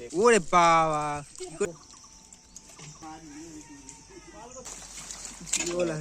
ওরে বাবা বলা?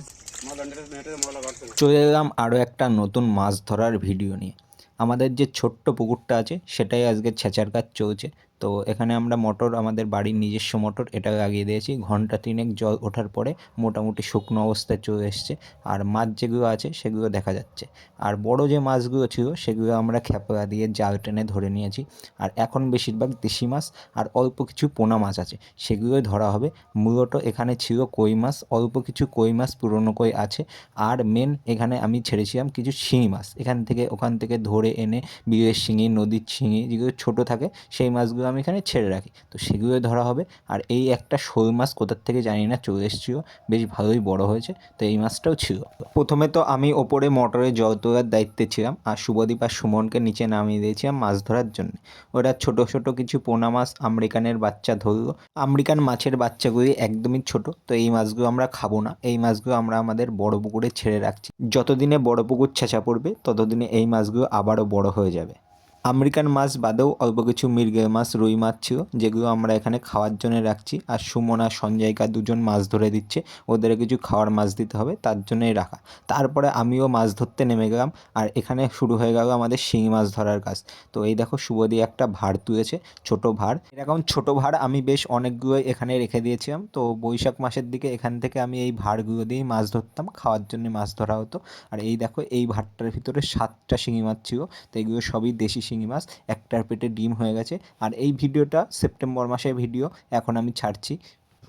চলে এলাম আরও একটা নতুন মাছ ধরার ভিডিও নিয়ে আমাদের যে ছোট্ট পুকুরটা আছে, সেটাই আজকে ছেঁচার কাজ চলছে তো এখানে আমরা মোটর, আমাদের বাড়ির নিজস্ব মোটর, এটা লাগিয়ে দিয়েছি। ঘণ্টা তিনেক জল ওঠার পরে মোটামুটি শুকনো অবস্থায় চলে এসছে। আর মাছ যেগুলো আছে, সেগুলো দেখা যাচ্ছে। আর বড় যে মাছগুলো ছিল, সেগুলো আমরা খ্যাপা দিয়ে জাল টেনে ধরে নিয়েছি। আর এখন বেশিরভাগ দেশি মাছ আর অল্প কিছু পোনা মাছ আছে। সেগুলোই ধরা হবে। মূলত এখানে ছিল কই মাছ, অল্প কিছু কই মাছ, পুরনো কই আছে। আর মেন এখানে আমি ছেড়েছিলাম কিছু শিঙি মাছ। এখান থেকে, ওখান থেকে ধরে এনে বিলের শিঙি, নদীর শিঙি, যেগুলো ছোটো থাকে, সেই মাছগুলো আমি এখানে ছেড়ে রাখি। তো সেগুলোই ধরা হবে। আর এই একটা শোল মাছ কোথার থেকে জানি না, চলে এসেছিল। বেশ ভালোই বড় হয়েছে। তো এই মাছটাও ছিল। প্রথমে তো আমি ওপরে মোটরে জল তোলার দায়িত্বে ছিলাম। আর শুভদীপ আর সুমনকে নিচে নামিয়ে দিয়েছিলাম মাছ ধরার জন্য। ওরা ছোট ছোট কিছু পোনা মাছ আমেরিকানের বাচ্চা ধরলো। আমেরিকান মাছের বাচ্চাগুলি একদমই ছোট। তো এই মাছগুলো আমরা খাব না। এই মাছগুলো আমরা আমাদের বড় পুকুরে ছেড়ে রাখছি। যতদিনে বড় পুকুর ছেঁচা পড়বে, ততদিনে এই মাছগুলো আবারও বড় হয়ে যাবে। আমেরিকান মাছ বাদেও অল্প কিছু মৃগেল মাছ, রুই মাছ ছিল, যেগুলো আমরা এখানে খাওয়ার জন্য রাখছি। আর সুমন আর সঞ্জয়কা দুজন মাছ ধরে দিচ্ছে। ওদের কিছু খাওয়ার মাছ দিতে হবে, তার জন্যই রাখা। তারপরে আমিও মাছ ধরতে নেমে গেলাম, আর এখানে শুরু হয়ে গেল আমাদের শিঙি মাছ ধরার কাজ। তো এই দেখো শুভদি একটা ভার তুলেছে, ছোট ভার এরকম ছোট ভার আমি বেশ অনেকগুলো এখানে রেখে দিয়েছিলাম। তো বৈশাখ মাসের দিকে এখান থেকে আমি এই ভাড়গুলো দিয়েই মাছ ধরতাম, খাওয়ার জন্য মাছ ধরা হতো। আর এই দেখো, এই ভাতটার ভিতরে সাতটা শিঙি মাছ ছিল, তো এগুলো সবই দেশি শিঙি মাছ, একটার পেটে ডিম হয়ে গেছে। আর এই ভিডিওটা সেপ্টেম্বর মাসের ভিডিও, এখন আমি ছাড়ছি।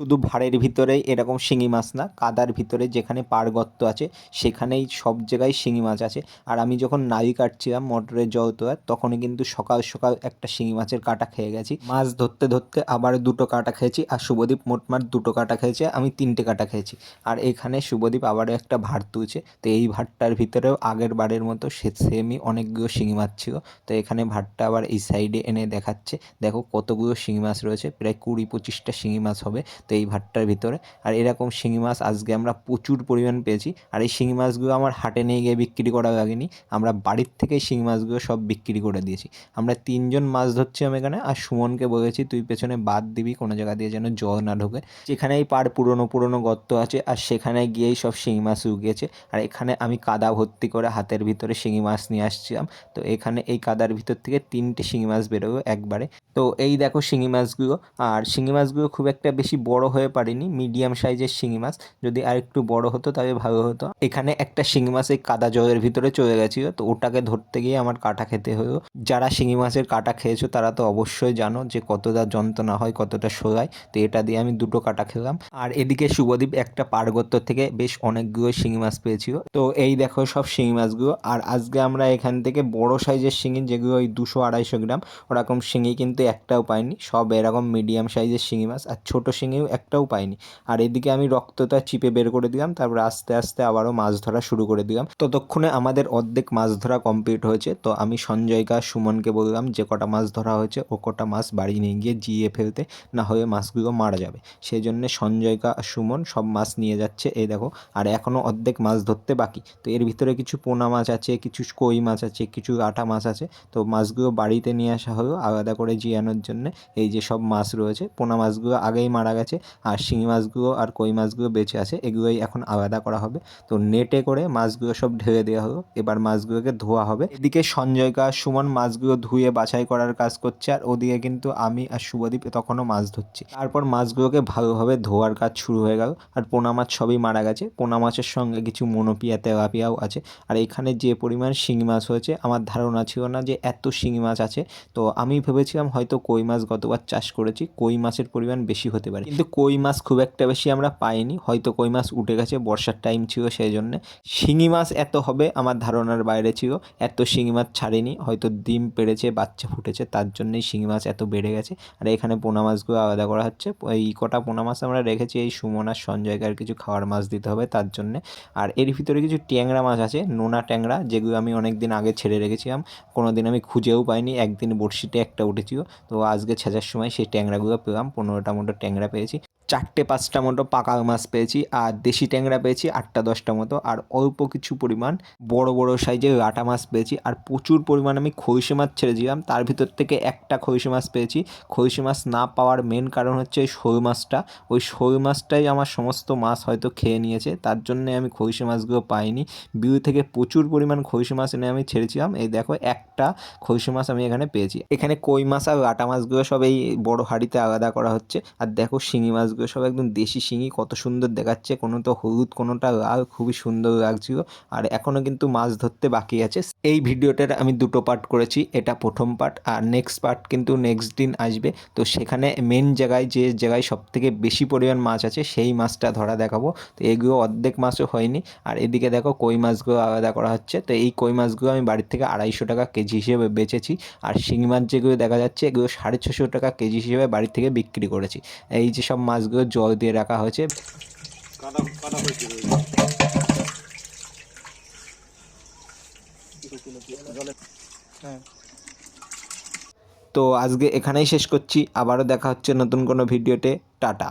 শুধু ভাড়ের ভিতরেই এরকম শিঙি মাছ না, কাদার ভিতরে যেখানে পার গর্ত আছে, সেখানেই সব জায়গায় শিঙি মাছ আছে। আর আমি যখন নাড়ি কাটছিলাম মোটরের জল তোলার, তখনই কিন্তু সকাল সকাল একটা শিঙি মাছের কাটা খেয়ে গেছি। মাছ ধরতে ধরতে আবার দুটো কাটা খেয়েছি, আর শুভদীপ মোটমাট দুটো কাটা খেয়েছে, আমি তিনটে কাটা খেয়েছি। আর এখানে শুভদীপ আবারও একটা ভার তুলছে, তো এই ভাতটার ভিতরেও আগের বারের মতো সে সেমই অনেকগুলো শিঙি মাছ ছিল। তো এখানে ভাতটা আবার এই সাইডে এনে দেখাচ্ছে, দেখো কতগুলো শিঙি মাছ রয়েছে, প্রায় কুড়ি পঁচিশটা শিঙি মাছ হবে। তো এই ভাতটার ভিতরে। আর এরকম শিঙি মাছ আজকে আমরা প্রচুর পরিমাণ পেয়েছি। আর এই শিঙি মাছগুলো আমার হাটে নিয়ে গিয়ে বিক্রি করা লাগেনি আমরা বাড়ির থেকে শিঙি মাছগুলো সব বিক্রি করে দিয়েছি। আমরা তিনজন মাছ ধরছি আমি এখানে। আর সুমনকে বলেছি, তুই পেছনে বাদ দিবি, কোনো জায়গা দিয়ে যেন জল না ঢোকে। যেখানেই পার পুরনো পুরনো গর্ত আছে, আর সেখানে গিয়েই সব শিঙি মাছ উগিয়েছে। আর এখানে আমি কাদা ভর্তি করে হাতের ভিতরে শিঙি মাছ নিয়ে আসছিলাম। তো এখানে এই কাদার ভিতর থেকে তিনটে শিঙি মাছ বেরোবে একবারে। তো এই দেখো শিঙি মাছগুলো। আর শিঙি মাছগুলো খুব একটা বেশি বড় হয়ে পারেনি মিডিয়াম সাইজের শিঙি মাছ। যদি আর একটু বড় হতো তবে ভালো হতো। এখানে একটা শিঙি মাছ এই কাদা জলের ভিতরে চলে গেছিল, তো ওটাকে ধরতে গিয়ে আমার কাটা খেতে হলো। যারা শিঙি মাছের কাটা খেয়েছো তারা তো অবশ্যই জানো যে কতটা যন্ত্রণা হয়, কতটা সোলায় তো এটা দিয়ে আমি দুটো কাটা খেলাম। আর এদিকে শুভদীপ একটা পার্বত্য থেকে বেশ অনেকগুলো শিঙি মাছ পেয়েছিল। তো এই দেখো সব শিঙি মাছগুলো। আর আজকে আমরা এখান থেকে বড় সাইজের শিঙি, যেগুলো ওই দুশো আড়াইশো গ্রাম, ওরকম শিঙি কিন্তু একটাও পাইনি। সব এরকম মিডিয়াম সাইজের শিঙি মাছ। আর ছোট শিঙিও একটাও পাইনি। আর এদিকে আমি রক্তটা চিপে বের করে দিলাম, তারপর আস্তে আস্তে আবারও মাছ ধরা শুরু করে দিলাম। ততক্ষণে আমাদের অর্ধেক মাছ ধরা কমপ্লিট হয়েছে। তো আমি সঞ্জয়কা সুমনকে বললাম যে, কটা মাছ ধরা হয়েছে, ও কটা মাছ বাড়ি নিয়ে গিয়ে জিয়ে ফেলতে, না হয়ে মাছগুলো মারা যাবে। সেই জন্যে সঞ্জয়কা সুমন সব মাছ নিয়ে যাচ্ছে। এই দেখো, আর এখনও অর্ধেক মাছ ধরতে বাকি। তো এর ভিতরে কিছু পোনা মাছ আছে, কিছু কই মাছ আছে, কিছু আটা মাছ আছে। তো মাছগুলো বাড়িতে নিয়ে আসা হলো আলাদা করে জিয়ানোর জন্য। এই যে সব মাছ রয়েছে, পোনা মাছগুলো আগেই মারা গেছে। আর শিঙি মাছগুলো আর কই মাছগুলো বেঁচে আছে, এগুলোই এখন আলাদা করা হবে। তো নেটে করে মাছগুলো সব ঢেলে দেওয়া হলো, এবার মাছগুলোকে ধোয়া হবে। এদিকে সঞ্জয়কা সুমন মাছগুলো ধুয়ে বাছাই করার কাজ করছে, আর ওদিকে কিন্তু আমি আর শুভদীপ তখনও মাছ ধরছি। তারপর মাছগুলোকে ভালোভাবে ধোয়ার কাজ শুরু হয়ে গেল, আর পোনা মাছ সবই মারা গেছে। পোনা মাছের সঙ্গে কিছু মনোপিয়া তেলাপিয়াও আছে, আর এখানে যে পরিমাণ শিঙি মাছ হয়েছে, আমার ধারণা ছিল না যে এত শিঙি মাছ আছে। তো আমি ভেবেছিলাম হয়তো কই মাছ গতবার চাষ করেছি, কই মাছের পরিমাণ বেশি হতে পারে। কিন্তু কই মাছ খুব একটা বেশি আমরা পাইনি। হয়তো কই মাছ উঠে গেছে, বর্ষার টাইম ছিল সেই জন্যে শিঙি মাছ এত হবে আমার ধারণার বাইরে ছিল। এত শিঙি মাছ ছাড়েনি, হয়তো ডিম পেড়েছে, বাচ্চা ফুটেছে, তার জন্যই শিঙি মাছ এত বেড়ে গেছে। আর এখানে পোনা মাছগুলো আলাদা করা হচ্ছে। এই কটা পোনা মাছ আমরা রেখেছি, এই সুমন আর সঞ্জয়কার কিছু খাওয়ার মাছ দিতে হবে তার জন্যে। আর এর ভিতরে কিছু ট্যাংরা মাছ আছে, নোনা ট্যাংরা, যেগুলো আমি অনেক দিন আগে ছেড়ে রেখেছিলাম। কোনো দিন আমি খুঁজেও পাইনি, একদিন বড়শিতে একটা উঠেছিল। তো আজকে ছেঁচার সময় সেই ট্যাংরাগুলো পেলাম, পনেরোটা মতো ট্যাংরা পেয়েছি। চারটে পাঁচটা মতো পাকা মাছ পেয়েছি, আর দেশি ট্যাংরা পেয়েছি আটটা দশটা মতো, আর অল্প কিছু পরিমাণ বড় বড় সাইজের রাটা মাছ পেয়েছি, আর প্রচুর পরিমাণ আমি খৈশি মাছ ছেড়েছিলাম তার ভিতর থেকে একটা খৈশি মাছ পেয়েছি। খৈশি মাছ না পাওয়ার মেন কারণ হচ্ছে শোল মাছটা। ওই শোল মাছটাই আমার সমস্ত মাছ হয়তো খেয়ে নিয়েছে, তার জন্যে আমি খৈশি মাছগুলো পাইনি। বিউ থেকে প্রচুর পরিমাণ খৈশি মাছ এনে আমি ছেড়েছিলাম। এই দেখো, একটা খৈশি মাছ আমি এখানে পেয়েছি। এখানে কই মাছ আর রাটা মাছগুলো সব এই বড় হাঁড়িতে আলাদা করা হচ্ছে। আর দেখো, শিঙি মাছগুলো সব একদম দেশি শিঙি, কত সুন্দর দেখাচ্ছে কোনো তো হলুদ, কোনোটা লাল, খুবই সুন্দর লাগছিল। আর এখনও কিন্তু মাছ ধরতে বাকি আছে। এই ভিডিওটার আমি দুটো পার্ট করেছি, এটা প্রথম পার্ট আর নেক্সট পার্ট কিন্তু নেক্সট দিন আসবে। তো সেখানে মেন জায়গায় যে জায়গায় সব থেকে বেশি পরিমাণ মাছ আছে, সেই মাছটা ধরা দেখাবো। তো এগুলো অর্ধেক মাছও হয়নি। আর এদিকে দেখো কই মাছগুলো আলাদা করা হচ্ছে। তো এই কই মাছগুলো আমি বাড়ির থেকে আড়াইশো টাকা কেজি হিসেবে বেচেছি। আর শিঙি মাছ যেগুলো দেখা যাচ্ছে, এগুলো সাড়ে ছশো টাকা কেজি হিসেবে বাড়ি থেকে বিক্রি করেছি। এই যে সব মাছগুলো জল দিয়ে রাখা হয়েছে। হ্যাঁ তো আজকে এখানেই শেষ করছি। আবারও দেখা হচ্ছে নতুন কোনো ভিডিওতে। টাটা।